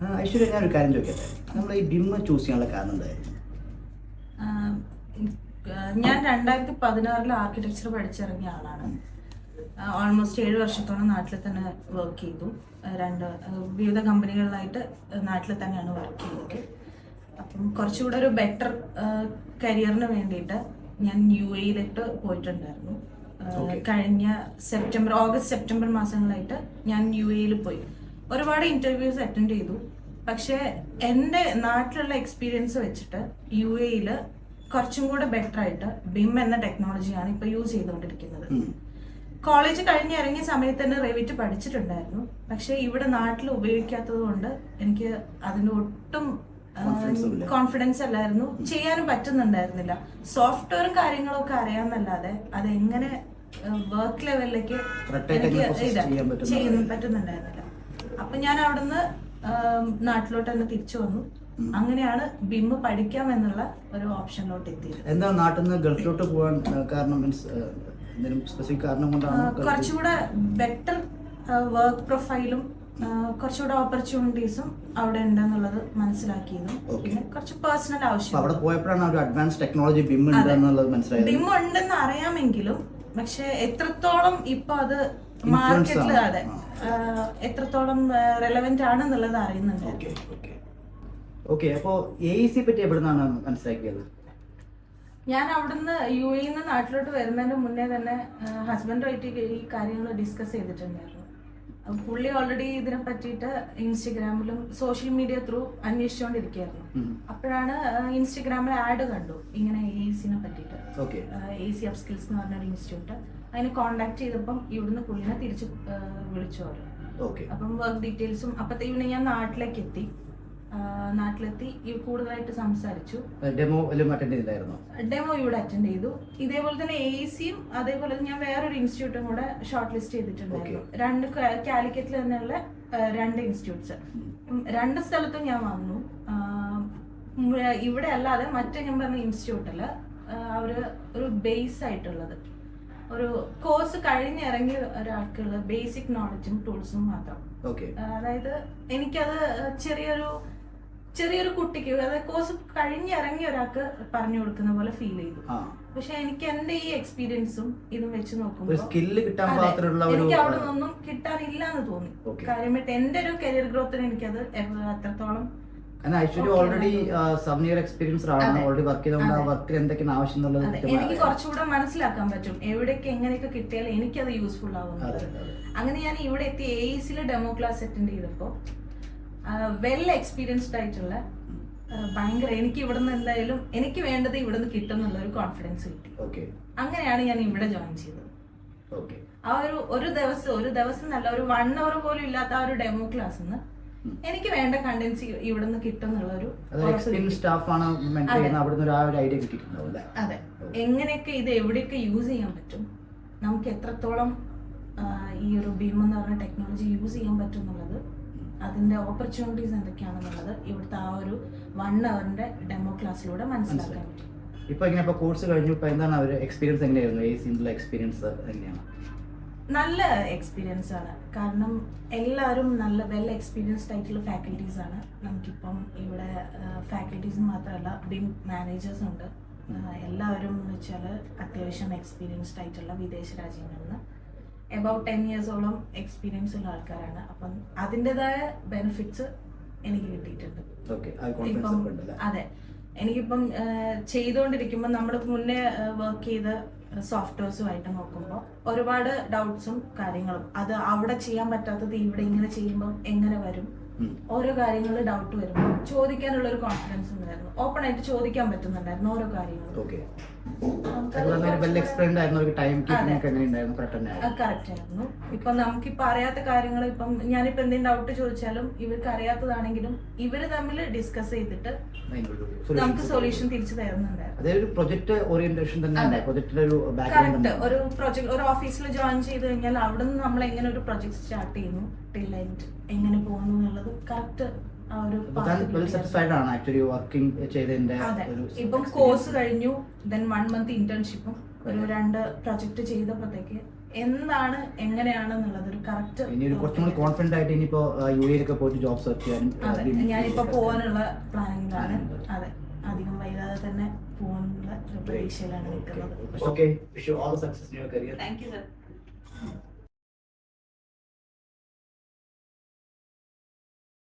ആ, ഐശ്വര്യ ഞാനൊരു കാര്യം ചോദിക്കട്ടെ? നമ്മൾ ഈ ഡിമ്മ ചൂസ് ചെയ്യാനുള്ള കാരണം എന്തായിരുന്നു ഞാൻ രണ്ടായിരത്തി പതിനാറിൽ ആർക്കിടെക്ചർ പഠിച്ചിറങ്ങിയ ആളാണ്. ഓൾമോസ്റ്റ് ഏഴ് വർഷത്തോളം നാട്ടിൽ തന്നെ വർക്ക് ചെയ്തു. രണ്ട് വിവിധ കമ്പനികളിലായിട്ട് നാട്ടിൽ തന്നെയാണ് വർക്ക് ചെയ്തത്. അപ്പം കുറച്ചുകൂടെ ഒരു ബെറ്റർ കരിയറിന് വേണ്ടിയിട്ട് ഞാൻ യു എയിലിട്ട് പോയിട്ടുണ്ടായിരുന്നു. കഴിഞ്ഞ സെപ്റ്റംബർ ഓഗസ്റ്റ് സെപ്റ്റംബർ മാസങ്ങളായിട്ട് ഞാൻ യു എയിൽ പോയി. ഒരുപാട് ഇന്റർവ്യൂസ് അറ്റൻഡ് ചെയ്തു. പക്ഷേ എന്റെ നാട്ടിലുള്ള എക്സ്പീരിയൻസ് വെച്ചിട്ട് യു എയിൽ കുറച്ചും കൂടെ ബെറ്റർ ആയിട്ട് ബിം എന്ന ടെക്നോളജിയാണ് ഇപ്പോൾ യൂസ് ചെയ്തുകൊണ്ടിരിക്കുന്നത്. കോളേജ് കഴിഞ്ഞ് ഇറങ്ങിയ സമയത്ത് തന്നെ റെവിറ്റ് പഠിച്ചിട്ടുണ്ടായിരുന്നു. പക്ഷേ ഇവിടെ നാട്ടിൽ ഉപയോഗിക്കാത്തത് കൊണ്ട് എനിക്ക് അതിന് ഒട്ടും കോൺഫിഡൻസ് അല്ലായിരുന്നു. ചെയ്യാനും പറ്റുന്നുണ്ടായിരുന്നില്ല. സോഫ്റ്റ്വെയറും കാര്യങ്ങളൊക്കെ അറിയാമെന്നല്ലാതെ അത് എങ്ങനെ വർക്ക് ലെവലിലേക്ക് എനിക്ക് ചെയ്യാൻ പറ്റുന്നുണ്ടായിരുന്നില്ല. അപ്പൊ ഞാൻ അവിടുന്ന് നാട്ടിലോട്ട് തന്നെ തിരിച്ചു വന്നു. അങ്ങനെയാണ് ബിം പഠിക്കാം എന്നുള്ള ഒരു ഓപ്ഷനിലോട്ട് എത്തിയത്. എന്താ നാട്ടിൽ നിന്ന് ഗൾഫിലോട്ട് പോകാൻ കാരണം മീൻസ് സ്പെസിഫിക് കാരണം കൊണ്ടാണ് കുറച്ചുകൂടെ ബെറ്റർ വർക്ക് പ്രൊഫൈലും കുറച്ചുകൂടെ ഓപ്പർച്യൂണിറ്റീസും അവിടെ ഉണ്ടെന്നുള്ളത് മനസ്സിലാക്കിയതും പിന്നെ കുറച്ച് പേഴ്സണൽ ആവശ്യം അവിടെ പോയപ്പോഴാണ് ഒരു അഡ്വാൻസ് ടെക്നോളജി ബിം ഉണ്ടെന്നുള്ളത് മനസ്സിലായത്. ബിം ഉണ്ടെന്ന് അറിയാമെങ്കിലും പക്ഷെ എത്രത്തോളം ഇപ്പൊ അത് മാർക്കറ്റിൽ. അതെ. എത്രത്തോളം റെലവെന്റ് ആണെന്നുള്ളത് അറിയുന്നുണ്ട്. ഓക്കെ അപ്പോൾ എ സി പറ്റി എവിടെ നിന്നാണ് മനസ്സിലാക്കിയത്? ഞാൻ അവിടുന്ന് യു എയിൽ നിന്ന് നാട്ടിലോട്ട് വരുന്നതിന് മുന്നേ തന്നെ ഹസ്ബൻഡുമായിട്ട് ഈ കാര്യങ്ങൾ ഡിസ്കസ് ചെയ്തിട്ടുണ്ടായിരുന്നു. പുള്ളി ഓൾറെഡി ഇതിനെ പറ്റിയിട്ട് ഇൻസ്റ്റഗ്രാമിലും സോഷ്യൽ മീഡിയ ത്രൂ അന്വേഷിച്ചുകൊണ്ടിരിക്കുകയായിരുന്നു. അപ്പോഴാണ് ഇൻസ്റ്റഗ്രാമിൽ ആഡ് കണ്ടു ഇങ്ങനെ എ സിനെ പറ്റിയിട്ട്. Okay. A C up skills എന്ന് പറഞ്ഞൊരു ഇൻസ്റ്റിറ്റ്യൂട്ട് അതിനെ കോണ്ടാക്ട് ചെയ്തപ്പം ഇവിടുന്ന് പുള്ളിനെ തിരിച്ച് വിളിച്ചു അവർ അപ്പം വർക്ക് ഡീറ്റെയിൽസും അപ്പത്തേക്കിന് ഞാൻ നാട്ടിലേക്ക് എത്തി നാട്ടിലെത്തി കൂടുതലായിട്ട് സംസാരിച്ചു. ഡെമോ വല്ലതും അറ്റൻഡ് ചെയ്തായിരുന്നോ? ഡെമോ ഇവിടെ അറ്റൻഡ് ചെയ്തു. ഇതേപോലെ തന്നെ എ സിയും അതേപോലെ ഞാൻ വേറൊരു ഇൻസ്റ്റിറ്റ്യൂട്ടും കൂടെ ഷോർട്ട് ലിസ്റ്റ് ചെയ്തിട്ടുണ്ടായിരുന്നു രണ്ട് കാലിക്കറ്റിൽ തന്നെയുള്ള രണ്ട് ഇൻസ്റ്റിറ്റ്യൂട്ട്സ് രണ്ട് സ്ഥലത്തും ഞാൻ വന്നു. ഇവിടെ അല്ലാതെ മറ്റേ ഞാൻ പറഞ്ഞ ഇൻസ്റ്റിറ്റ്യൂട്ടിൽ അവർ ഒരു ബേസ് ആയിട്ടുള്ളത്. ഒരു കോഴ്സ് കഴിഞ്ഞിറങ്ങിയ ഒരാൾക്കുള്ള ബേസിക് നോളജും ടൂൾസും മാത്രം. അതായത് എനിക്കത് ചെറിയൊരു ചെറിയൊരു കുട്ടിക്ക് അതായത് കോഴ്സ് കഴിഞ്ഞിറങ്ങിയ ഒരാൾക്ക് പറഞ്ഞു കൊടുക്കുന്ന പോലെ ഫീൽ ചെയ്തു. പക്ഷെ എനിക്ക് എന്റെ ഈ എക്സ്പീരിയൻസും ഇതും വെച്ച് നോക്കുമ്പോൾ എനിക്ക് അവിടെ നിന്നൊന്നും കിട്ടാനില്ല എന്ന് തോന്നി. കാര്യമായിട്ട് എന്റെ ഒരു കരിയർ ഗ്രോത്തിന് എനിക്കത് എത്രത്തോളം ഐശ്വര്യ ഓൾറെഡി സെവൻ എക്സ്പീരിയൻസ് ആണ് ഓൾറെഡി വർക്ക് ചെയ്തുകൊണ്ട് ആ അതെ. വർക്കിൽ എന്തൊക്കെയാണ് ആവശ്യം എന്നുള്ളത് എനിക്ക്. കുറച്ചുകൂടെ മനസ്സിലാക്കാൻ പറ്റും. എവിടെയൊക്കെ എങ്ങനെയൊക്കെ കിട്ടിയാൽ എനിക്കത് യൂസ്ഫുൾ ആവും. അങ്ങനെ ഞാൻ ഇവിടെ എത്തി എ ഇസിൽ ഡെമോ ക്ലാസ് അറ്റൻഡ് ചെയ്തപ്പോൾ വെൽ എക്സ്പീരിയൻസ്ഡ് ആയിട്ടുള്ള ഭയങ്കര എനിക്ക് ഇവിടുന്ന് എന്തായാലും എനിക്ക് വേണ്ടത് ഇവിടുന്ന് കിട്ടും എന്നുള്ള ഒരു കോൺഫിഡൻസ് കിട്ടി. അങ്ങനെയാണ് ഞാൻ ഇവിടെ ജോയിൻ ചെയ്തത്. ആ ഒരു ഒരു ദിവസം ഒരു ദിവസം നല്ല ഒരു വൺ അവർ പോലും ഇല്ലാത്ത ആ ഒരു ഡെമോ ക്ലാസ് ക്ലാസ്സിന്ന് എനിക്ക് വേണ്ട കണ്ടൻസി ഉറപ്പ് എക്സ്പീരിയൻസ് കിട്ടി. മെന്റർ അതെ. എങ്ങനെയൊക്കെ ഇത് എവിടെയൊക്കെ യൂസ് ചെയ്യാൻ പറ്റും? നമുക്ക് എത്രത്തോളം ഈ ഒരു ബീം എന്ന് പറഞ്ഞ ടെക്നോളജി യൂസ് ചെയ്യാൻ പറ്റും എന്നുള്ളത് അതിന്റെ ഓപ്പർച്യൂണിറ്റീസ് എന്തൊക്കെയാണെന്നുള്ളത് ഇവിടുത്തെ ആ ഒരു വൺ അവറിന്റെ ഡെമോ ക്ലാസ്സിലൂടെ മനസ്സിലാക്കാൻ പറ്റും. ഇപ്പൊ ഇങ്ങനെ കോഴ്സ് കഴിഞ്ഞു. എന്താണ് അവരുടെ എക്സ്പീരിയൻസ് എങ്ങനെയായിരുന്നു? ഈ സിമ്പിൾ എക്സ്പീരിയൻസ് എങ്ങനെയാണ്? നല്ല എക്സ്പീരിയൻസ് ആണ്. കാരണം എല്ലാവരും നല്ല വെൽ എക്സ്പീരിയൻസ്ഡ് ആയിട്ടുള്ള ഫാക്കൽറ്റീസ് ആണ്. നമുക്കിപ്പം ഇവിടെ ഫാക്കൽറ്റീസ് മാത്രമല്ല ബിം മാനേജേഴ്സ് ഉണ്ട്. എല്ലാവരും എന്ന് വെച്ചാൽ അത്യാവശ്യം എക്സ്പീരിയൻസ്ഡ് ആയിട്ടുള്ള വിദേശ രാജ്യങ്ങളിൽ നിന്ന് എബൌട്ട് ടെൻ ഇയേഴ്സോളം എക്സ്പീരിയൻസ് ഉള്ള ആൾക്കാരാണ്. അപ്പം അതിന്റെതായ ബെനിഫിറ്റ്സ് എനിക്ക് കിട്ടിയിട്ടുണ്ട്. അതെ. എനിക്കിപ്പം ചെയ്തുകൊണ്ടിരിക്കുമ്പോൾ നമ്മൾ മുന്നേ വർക്ക് ചെയ്ത സോഫ്റ്റ്വെയർസുമായിട്ട് നോക്കുമ്പോൾ ഒരുപാട് ഡൗട്ട്സും കാര്യങ്ങളും അത് അവിടെ ചെയ്യാൻ പറ്റാത്തത് ഇവിടെ ഇങ്ങനെ ചെയ്യുമ്പോൾ എങ്ങനെ വരും. ഓരോ കാര്യങ്ങളിൽ ഡൗട്ട് വരുമ്പോൾ ചോദിക്കാനുള്ള ഒരു കോൺഫിഡൻസ് ഉണ്ടായിരുന്നു. ഓപ്പൺ ആയിട്ട് ചോദിക്കാൻ പറ്റുന്നുണ്ടായിരുന്നു ഓരോ കാര്യങ്ങളും. കറക്റ്റ് ആയിരുന്നു ഇപ്പൊ നമുക്കിപ്പോ അറിയാത്ത കാര്യങ്ങൾ ഇപ്പം ഞാനിപ്പോ എന്തെങ്കിലും ഡൗട്ട് ചോദിച്ചാലും ഇവർക്ക് അറിയാത്തതാണെങ്കിലും ഇവർ തമ്മിൽ ഡിസ്കസ് ചെയ്തിട്ട് നമുക്ക് സൊല്യൂഷൻ തിരിച്ചു തരുന്നുണ്ടായിരുന്നു. ഒരു പ്രൊജക്ട് ഒരു ഓഫീസിൽ ജോയിൻ ചെയ്ത് കഴിഞ്ഞാൽ അവിടെ നിന്ന് നമ്മൾ എങ്ങനെ ഒരു പ്രൊജക്ട് സ്റ്റാർട്ട് ചെയ്യുന്നു? ടിൽ എങ്ങനെ പോകുന്നു എന്നുള്ളത് കറക്റ്റ് ആ ഒരു path വെൽ ആണ് ആക്ച്വലി വർക്കിംഗ് ചെയ്തതിന്റെ ഒരു ഇപ്പം കോഴ്സ് കഴിഞ്ഞു ദെൻ വൺ മന്ത് ഇന്റേൺഷിപ്പും ഒരു രണ്ട് പ്രൊജക്ട് ചെയ്തപ്പോഴത്തേക്ക് എന്താണ് എങ്ങനെയാണെന്നുള്ളത് ഒരു കറക്റ്റ് ഇനി ഒരു കുറച്ചും കൂടി കോൺഫിഡന്റ് ആയിട്ട് ഇനിയിപ്പോ യു എയിലൊക്കെ പോയിട്ട് ജോബ് സെർച്ച് ചെയ്യാനും ഞാനിപ്പോ പോകാനുള്ള പ്ലാനിങ്ങിലാണ് അതെ. അധികം വൈകാതെ തന്നെ പോകാനുള്ള ഒരു പ്രതീക്ഷയിലാണ് നിൽക്കുന്നത്. Okay wish you all the success in your career thank you sir